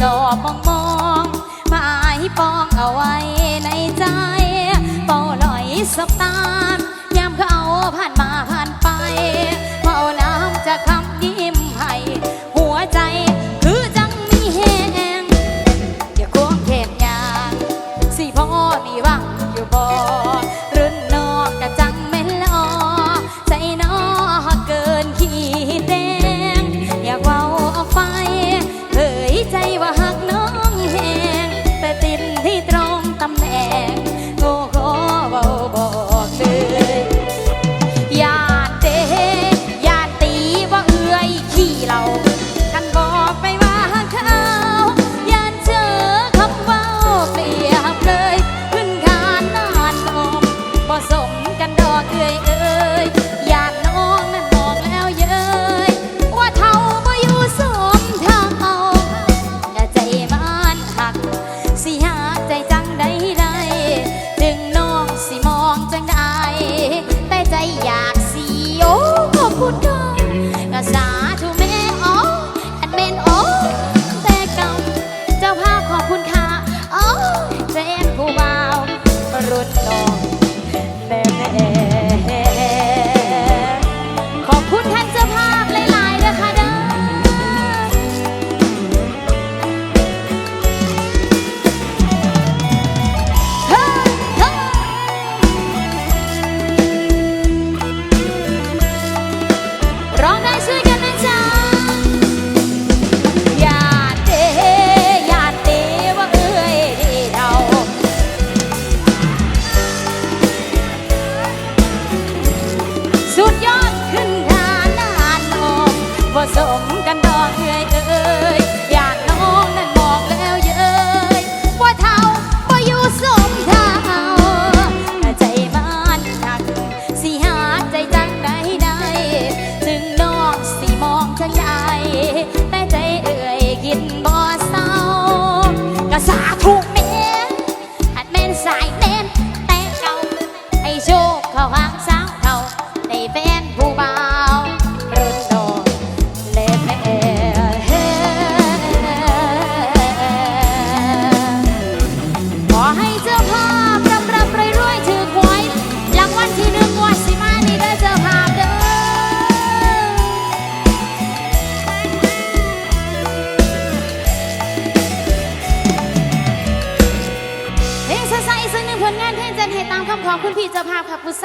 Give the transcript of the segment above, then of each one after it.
จ่อมองมองมาให้ปองเอาไว้ในใจเป่าลอยสบตาม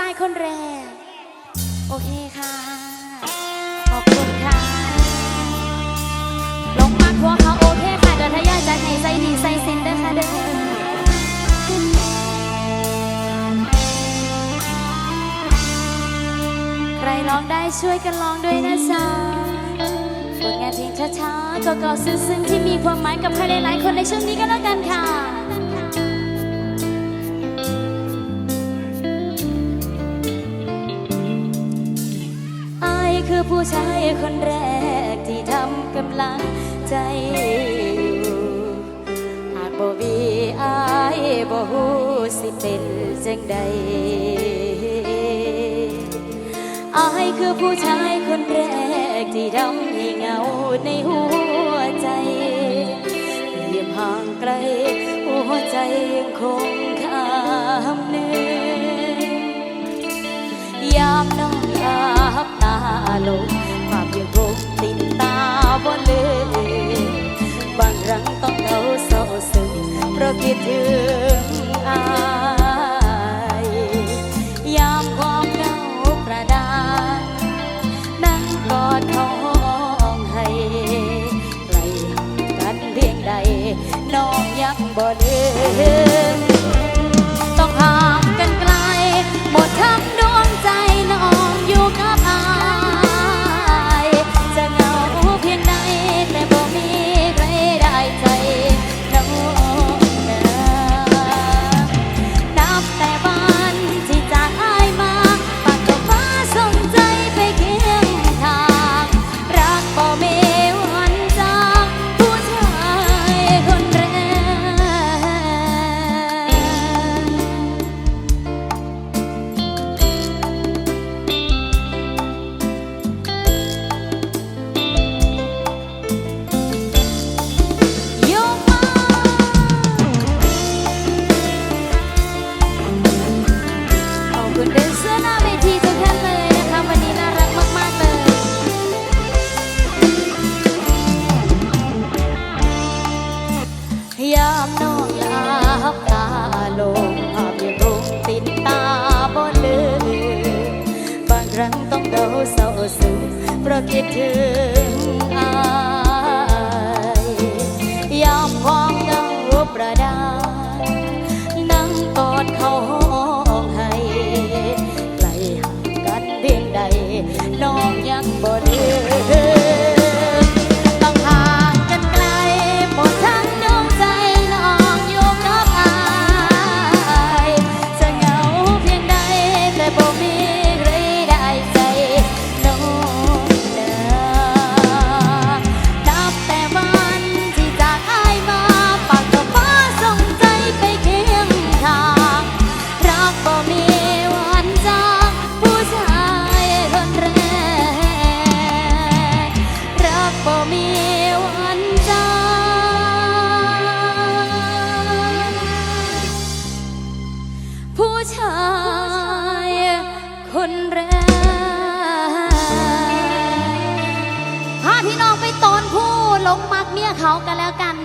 ายคนแรก โอเคค่ะ ขอบคุณค่ะ ลงมาทัวเขาโอเคค่ะ เดี๋ยวถ้ายาจะให้ใจดีใจเซนเด้อค่ะเด้อใครร้องได้ช่วยกันร้องด้วยนะจ๊ะผลงานเพลงช้าๆเก่าซึ้งๆที่มีความหมายกับใครหลายๆคนในช่วงนี้ก็แล้วกันค่ะือผู้ชายคนแรกที่ทำกำลังใจอยู่หากบ่วีอายบ่ฮู้สิเป็นจังใดอายคือผู้ชายคนแรกที่ทำให้เงาในหัวใจเยี่ยมห่างไกลหัวใจยังคงคำนึงยามนอน ลงความยังคติดตาบ่ลืบางครั้งต้องเดาเศร้าซึ้งเพราะคิดถึงอยยมความเงาประดานนั่กอดน้องให้ไกลกันเพียงใดน้องยังบ่ลื かけて บี้ยเขากันแล้วกัน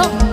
가서